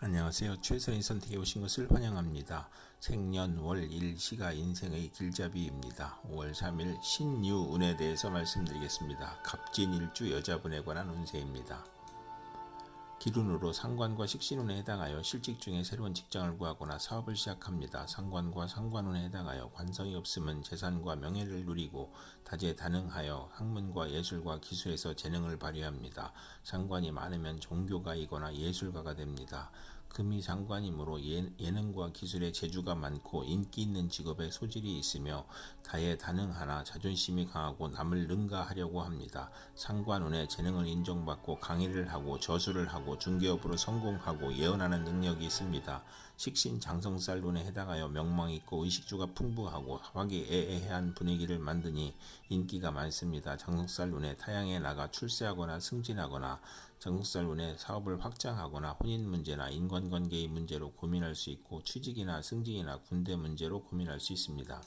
안녕하세요. 최선의 선택에 오신 것을 환영합니다. 생년월 일시가 인생의 길잡이입니다. 5월 3일 신유운에 대해서 말씀드리겠습니다. 갑진일주 여자분에 관한 운세입니다. 기run으로 상관과 식신운에 해당하여 실직 중에 새로운 직장을 구하거나 사업을 시작합니다. 상관과 상관운에 해당하여 관성이 없으면 재산과 명예를 누리고 다재다능하여 학문과 예술과 기술에서 재능을 발휘합니다. 상관이 많으면 종교가이거나 예술가가 됩니다. 금이 상관이므로 예, 예능과 기술에 재주가 많고 인기 있는 직업에 소질이 있으며 다재다능하나 자존심이 강하고 남을 능가하려고 합니다. 상관운에 재능을 인정받고 강의를 하고 저술을 하고 중개업으로 성공하고 예언하는 능력이 있습니다. 식신 장성살 운에 해당하여 명망 있고 의식주가 풍부하고 화기애애한 분위기를 만드니 인기가 많습니다. 장성살 운에 타향에 나가 출세하거나 승진하거나 장성살 운에 사업을 확장하거나 혼인 문제나 인간 관계의 문제로 고민할 수 있고 취직이나 승진이나 군대 문제로 고민할 수 있습니다.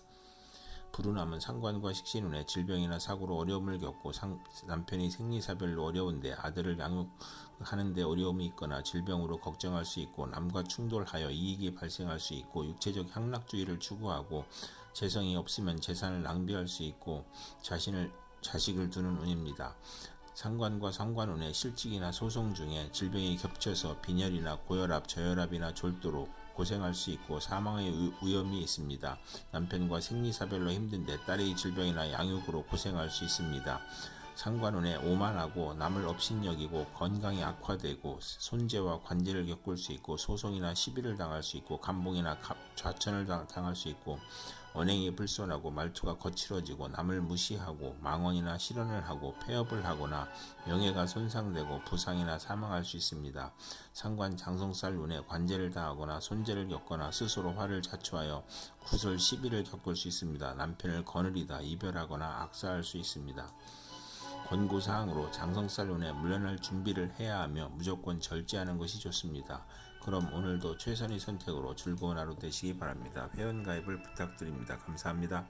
불운함은 상관과 식신운에 질병이나 사고로 어려움을 겪고 상, 남편이 생리사별로 어려운데 아들을 양육하는데 어려움이 있거나 질병으로 걱정할 수 있고 남과 충돌하여 이익이 발생할 수 있고 육체적 향락주의를 추구하고 재성이 없으면 재산을 낭비할 수 있고 자신을 자식을 두는 운입니다. 상관과 상관운의 실직이나 소송 중에 질병이 겹쳐서 빈혈이나 고혈압, 저혈압이나 졸도로 고생할 수 있고 사망의 위험이 있습니다. 남편과 생리사별로 힘든데 딸의 질병이나 양육으로 고생할 수 있습니다. 상관운에 오만하고 남을 업신여기고 건강이 악화되고 손재와 관제를 겪을 수 있고 소송이나 시비를 당할 수 있고 감봉이나 좌천을 당할 수 있고 언행이 불손하고 말투가 거칠어지고 남을 무시하고 망언이나 실언을 하고 폐업을 하거나 명예가 손상되고 부상이나 사망할 수 있습니다. 상관 장성살 운에 관제를 당하거나 손재를 겪거나 스스로 화를 자초하여 구설 시비를 겪을 수 있습니다. 남편을 거느리다 이별하거나 악사할 수 있습니다. 권고사항으로 장성살론에 물러날 준비를 해야 하며 무조건 절제하는 것이 좋습니다. 그럼 오늘도 최선의 선택으로 즐거운 하루 되시기 바랍니다. 회원가입을 부탁드립니다. 감사합니다.